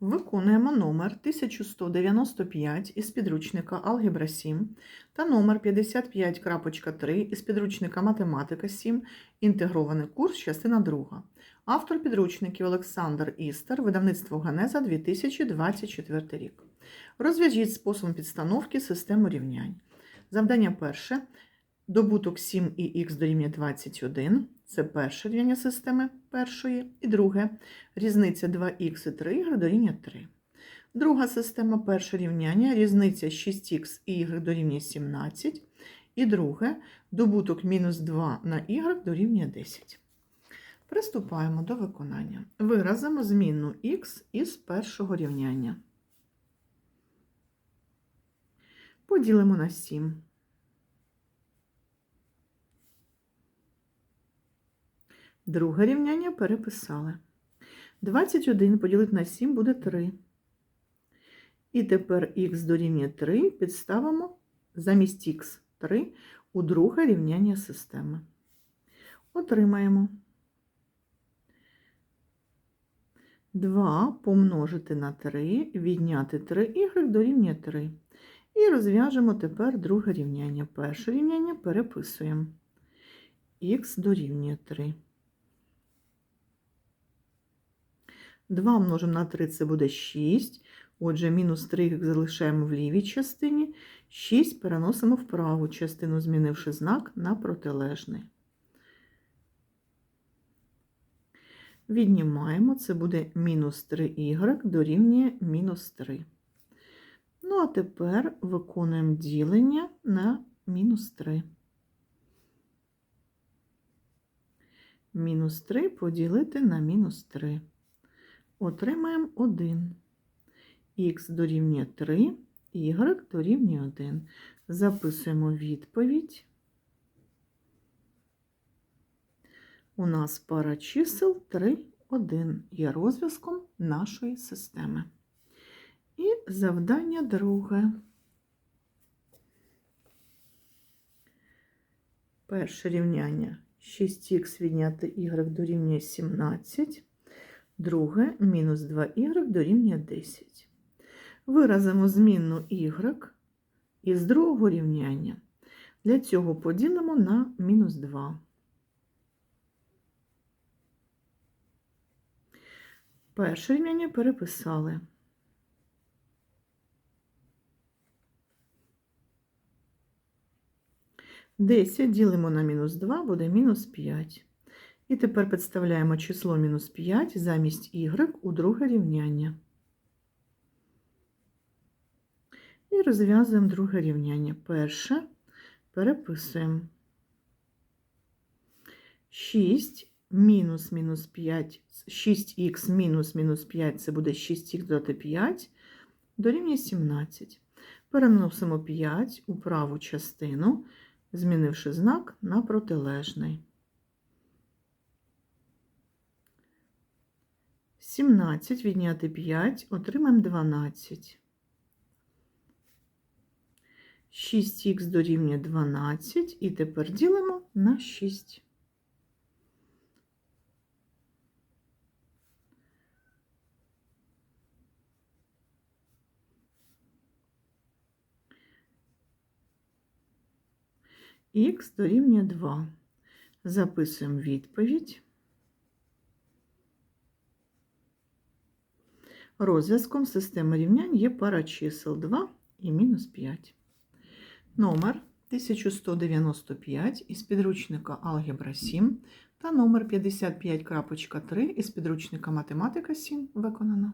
Виконуємо номер 1195 із підручника Алгебра 7 та номер 55.3 із підручника Математика 7. Інтегрований курс, частина 2. Автор підручників Олександр Істер, видавництво Ганеза 2024 рік. Розв'яжіть способом підстановки систему рівнянь. Завдання перше. Добуток 7 і х дорівнює 21. Це перше рівняння системи першої. І друге різниця 2х і 3y дорівнює 3. Друга система перше рівняння різниця 6х і y дорівнює 17. І друге добуток мінус 2 на y дорівнює 10. Приступаємо до виконання. Виразимо змінну х із першого рівняння. Поділимо на 7. Друге рівняння переписали. 21 поділити на 7 буде 3. І тепер х дорівнює 3 підставимо замість х 3 у друге рівняння системи. Отримаємо 2 помножити на 3, відняти 3y дорівнює 3. І розв'яжемо тепер друге рівняння. Перше рівняння переписуємо. х дорівнює 3. 2 множимо на 3 це буде 6. Отже, мінус 3 залишаємо в лівій частині. 6 переносимо в праву частину, змінивши знак на протилежний. Віднімаємо, це буде мінус 3y дорівнює мінус 3. Ну, а тепер виконуємо ділення на мінус 3. Мінус 3 поділити на мінус 3. Отримаємо 1. Х дорівнює 3, y дорівнює 1. Записуємо відповідь. У нас пара чисел 3, 1 є розв'язком нашої системи. І завдання друге. Перше рівняння 6х відняти y дорівнює 17. Друге мінус 2y дорівнює 10. Виразимо змінну y із другого рівняння. Для цього поділимо на мінус 2. Перше рівняння переписали. Десять ділимо на мінус 2, буде мінус 5. І тепер підставляємо число мінус 5 замість y у друге рівняння. І розв'язуємо друге рівняння. Перше переписуємо. 6 мінус мінус 5, 6х мінус мінус 5 це буде 6х додати 5, дорівнює 17. Переносимо 5 у праву частину, змінивши знак на протилежний. 17 відняти 5, отримаємо 12. 6х дорівнює 12, і тепер ділимо на 6. Х дорівнює 2. Записуємо відповідь. Розв'язком системи рівнянь є пара чисел 2 і мінус 5. Номер 1195 із підручника Алгебра 7 та номер 55.3 із підручника Математика 7 виконано.